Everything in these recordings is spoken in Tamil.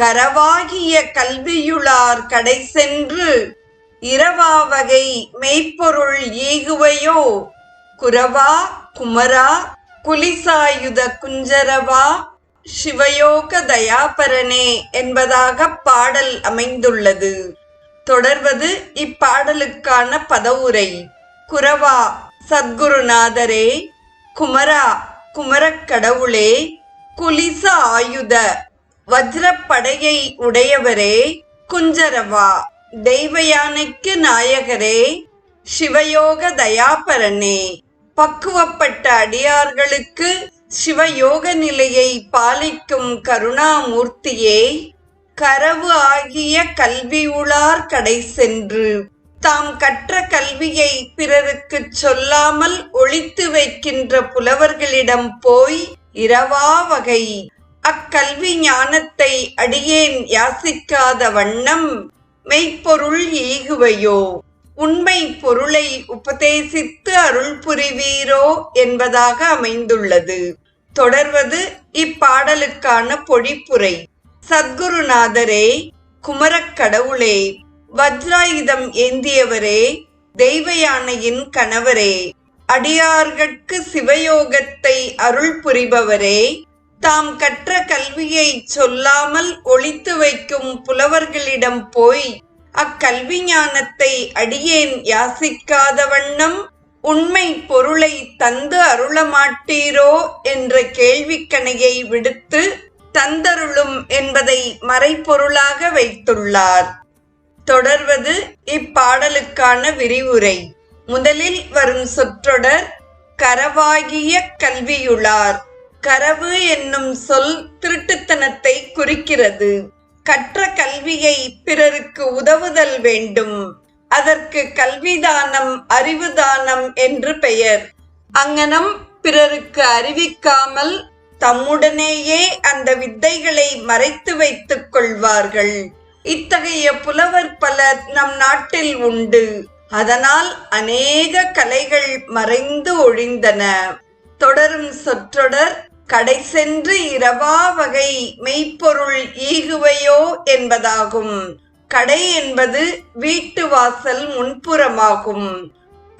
கரவாகிய கல்வியுளார் கடை சென்று இரவா வகை மெய்ப்பொருள் ஈகுவையோ குரவா குமரா குலிசாயுத குஞ்சரவா சிவயோக தயாபரனே என்பதாக பாடல் அமைந்துள்ளது. தொடர்வது இப்பாடலுக்கான பதவுரை. குரவா சத்குருநாதரே குமரா குமரக் கடவுளே குலிச ஆயுத வஜ்ரப்படையை உடையவரே குஞ்சரவா. தெய்வயானைக்கு நாயகரே சிவயோக தயாபரனே. பக்குவப்பட்ட அடியார்களுக்கு சிவயோக நிலையை பாலிக்கும் கருணாமூர்த்தியே கரவு ஆகிய கல்வியுளார் கடை சென்று தாம் கற்ற கல்வியை பிறருக்குச் சொல்லாமல் ஒழித்து வைக்கின்ற புலவர்களிடம் போய் இரவா வகை அக்கல்வி ஞானத்தை அடியேன் யாசிக்காத வண்ணம் மெய்ப்பொருள் ஈகுவையோ? உண்மை பொருளை உபதேசித்து அருள் புரிவீரோ என்பதாக அமைந்துள்ளது. தொடர்வது இப்பாடலுக்கான பொழிப்புரை. சத்குருநாதரே குமரக்கடவுளே வஜ்ராயுதம் ஏந்தியவரே தெய்வ யானையின் கணவரே அடியார்கட்கு சிவயோகத்தை அருள் புரிபவரே தாம் கற்ற கல்வியை சொல்லாமல் ஒழித்து வைக்கும் புலவர்களிடம் போய் அக்கல்வி ஞானத்தை அடியேன் யாசிக்காத வண்ணம் உண்மை பொருளை தந்து அருளமாட்டீரோ என்ற கேள்விக்கணையை விடுத்து தந்தருளும் என்பதை மறைப்பொருளாக வைத்துள்ளார். தொடர்வது இப்பாடலுக்கான விரிவுரை. முதலில் வரும் சொற்றொடர் கரவாகிய கல்வியுளார். கரவு என்னும் சொல் திருட்டுத்தனத்தை குறிக்கிறது. கற்ற கல்வியை பிறருக்கு உதவுதல் வேண்டும். அதற்கு கல்விதானம் அறிவுதானம் என்று பெயர். அங்கனம் பிறருக்கு அறிவிக்காமல் தம்முடனேயே அந்த வித்தைகளை மறைத்து வைத்துக் கொள்வார்கள். இத்தகைய புலவர் பலர் நம் நாட்டில் உண்டு. அதனால் அநேக கலைகள் மறைந்து ஒழிந்தன. தொடரும் சொற்றொடர் கடை சென்று இரவா வகை மெய்ப்பொருள் ஈகுவையோ என்பதாகும். கடை என்பது வீட்டு வாசல் முன்புறமாகும்.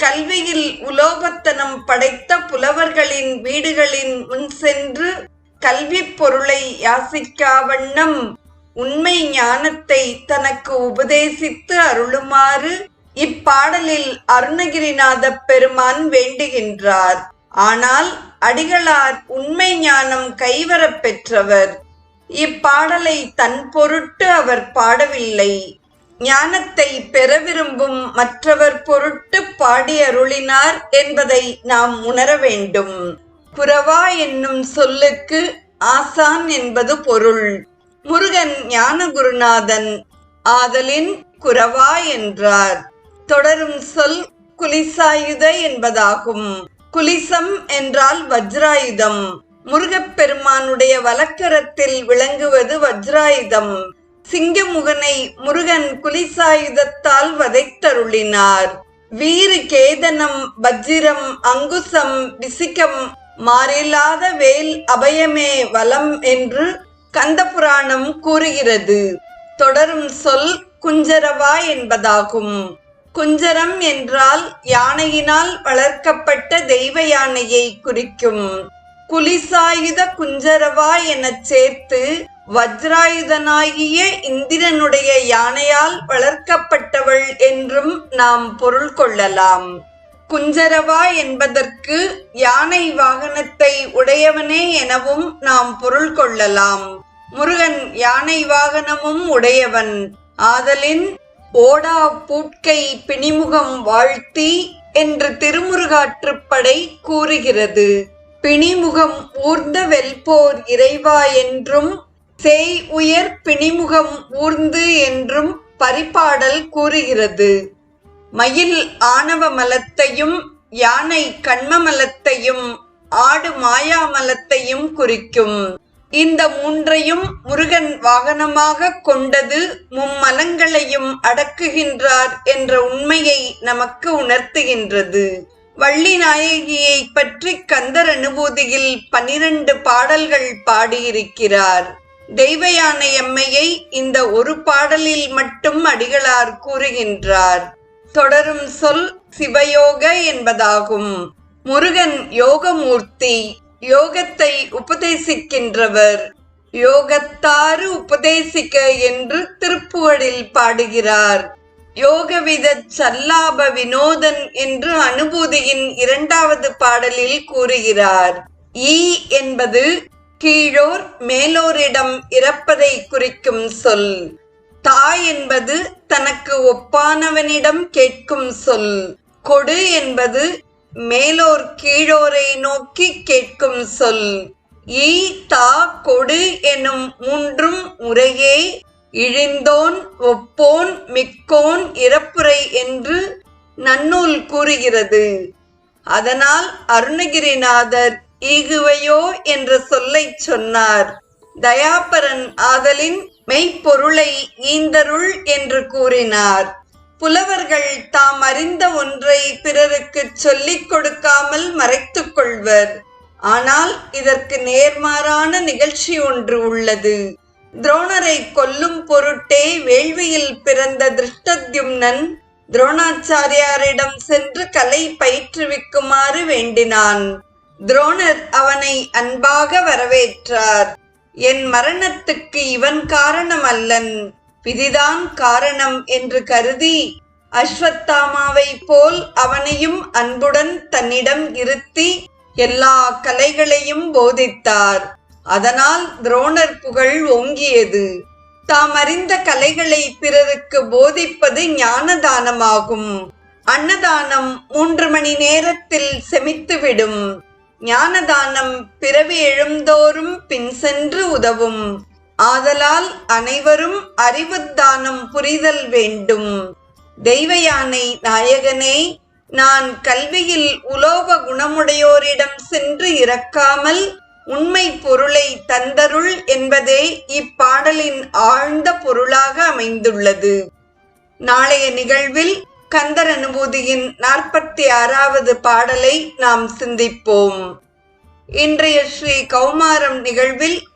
கல்வியில் உலோகத்தனம் படைத்த புலவர்களின் வீடுகளின் முன் சென்று கல்வி பொருளை யாசிக்காவண்ணம் உண்மை ஞானத்தை தனக்கு உபதேசித்து அருளுமாறு இப்பாடலில் அருணகிரிநாத பெருமான் வேண்டுகின்றார். ஆனால் அடிகளார் உண்மை ஞானம் கைவரப் பெற்றவர். இப்பாடலை தன் பொருட்டு அவர் பாடவில்லை. ஞானத்தை பெற விரும்பும் மற்றவர் பொருட்டு பாடி அருளினார் என்பதை நாம் உணர வேண்டும். குரவா என்னும் சொல்லுக்கு ஆசான் என்பது பொருள். முருகன் ஞான குருநாதன் ஆதலின் குரவா என்றார். தொடரும் சொல் குலிசாயுத என்பதாகும். குலிசம் என்றால் வஜ்ராயுதம். முருகப்பெருமானுடைய வலக்கரத்தில் விளங்குவது வஜ்ராயுதம். சிங்கமுகனை முருகன் குலிசாயுதத்தால் வதைத்தருளினார். வீறு கேதனம் வஜ்ரம் அங்குசம் விசிகம் மாறில்லாத வேல் அபயமே வலம் என்று கந்த புராணம் கூறுகிறது. தொடரும் சொல் குஞ்சரவா என்பதாகும். குஞ்சரம் என்றால் யானையினால் வளர்க்கப்பட்ட தெய்வ யானையை குறிக்கும். குலிசாயுத குஞ்சரவா எனச் சேர்த்து வஜ்ராயுதனாகிய இந்திரனுடைய யானையால் வளர்க்கப்பட்டவள் என்றும் நாம் பொருள் கொள்ளலாம். குஞ்சரவா என்பதற்கு யானை வாகனத்தை உடையவனே எனவும் நாம் பொருள் கொள்ளலாம். முருகன் யானை வாகனமும் உடையவன். ஆதலின் ஓடா பூட்கை பிணிமுகம் வாழ்த்தி என்று திருமுருகாற்றுப்படை கூறுகிறது. பிணிமுகம் ஊர்ந்த வெல்போர் இறைவா என்றும் சேய் உயர் பிணிமுகம் ஊர்ந்து என்றும் பரிபாடல் கூறுகிறது. மயில் ஆணவ மலத்தையும் யானை கண்மமலத்தையும் ஆடு மாயாமலத்தையும் குறிக்கும். இந்த மூன்றையும் முருகன் வாகனமாக கொண்டது மும்மலங்களையும் அடக்குகின்றார் என்ற உண்மையை நமக்கு உணர்த்துகின்றது. வள்ளி நாயகியை பற்றி கந்தர் அனுபூதியில் பனிரெண்டு பாடல்கள் பாடியிருக்கிறார். தெய்வயானை அம்மையை இந்த ஒரு பாடலில் மட்டும் அடிகளார் கூறுகின்றார். தொடரும் சொல் சிவயோக என்பதாகும். முருகன் யோகமூர்த்தி யோகத்தை உபதேசிக்கின்றவர். யோகத்தாறு உபதேசிக்க என்று திருப்புகழில் பாடுகிறார். யோகவித சல்லாப வினோதன் என்று அனுபூதியின் இரண்டாவது பாடலில் கூறுகிறார். ஈ என்பது கீழோர் மேலோரிடம் இறப்பதை குறிக்கும் சொல். தாய் என்பது தனக்கு ஒப்பானவனிடம் கேட்கும் சொல். கொடு என்பது மேலோர் கீழோரை நோக்கி கேட்கும் சொல் ஈ தா கொடு எனும் மூன்றும் முறையே இழிந்தோன் ஒப்போன் மிக்கோன் இறப்புரை என்று நன்னூல் கூறுகிறது. அதனால் அருணகிரிநாதர் ஈகுவையோ என்ற சொல்லைச் சொன்னார். தயாபரன் ஆதலின் மெய்ப்பொருளை ஈந்தருள் என்று கூறினார். புலவர்கள் தாம் அறிந்த ஒன்றை பிறருக்கு சொல்லிக் கொடுக்காமல் மறைத்துக் கொள்வர். ஆனால் இதற்கு நேர்மாறான நிகழ்ச்சி ஒன்று உள்ளது. துரோணரை கொல்லும் பொருட்டே வேள்வியில் பிறந்த திருஷ்டத்யும்னன் துரோணாச்சாரியாரிடம் சென்று கலை பயிற்றுவிக்குமாறு வேண்டினான். துரோணர் அவனை அன்பாக வரவேற்றார். என் மரணத்துக்கு இவன் காரணம் அல்லன் விதிதான் காரணம் என்று கருதி அஸ்வத்தாமாவை போல் அவனையும் அன்புடன் தன்னிடம் இருத்தி எல்லா கலைகளையும் போதித்தார். அதனால் துரோணர் புகழ் ஓங்கியது. தாம் அறிந்த கலைகளை பிறருக்கு போதிப்பது ஞானதானமாகும். அன்னதானம் மூன்று மணி நேரத்தில் செமித்துவிடும். ஞானதானம் பிறவி எழுந்தோறும் பின் சென்று உதவும். ஆதலால் அனைவரும் அறிவுத்தானம் புரிதல் வேண்டும். தெய்வயானை நாயகனே நான் கல்வியில் உலோக குணமுடையோரிடம் சென்று இறக்காமல் உண்மை பொருளை தந்தருள் என்பதே இப்பாடலின் ஆழ்ந்த பொருளாக அமைந்துள்ளது. நாளைய நிகழ்வில் கந்தர் அனுபூதியின் நாற்பத்தி ஆறாவது பாடலை நாம் சிந்திப்போம். இன்றைய ஸ்ரீ கௌமாரம் நிகழ்வில்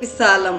విశాలం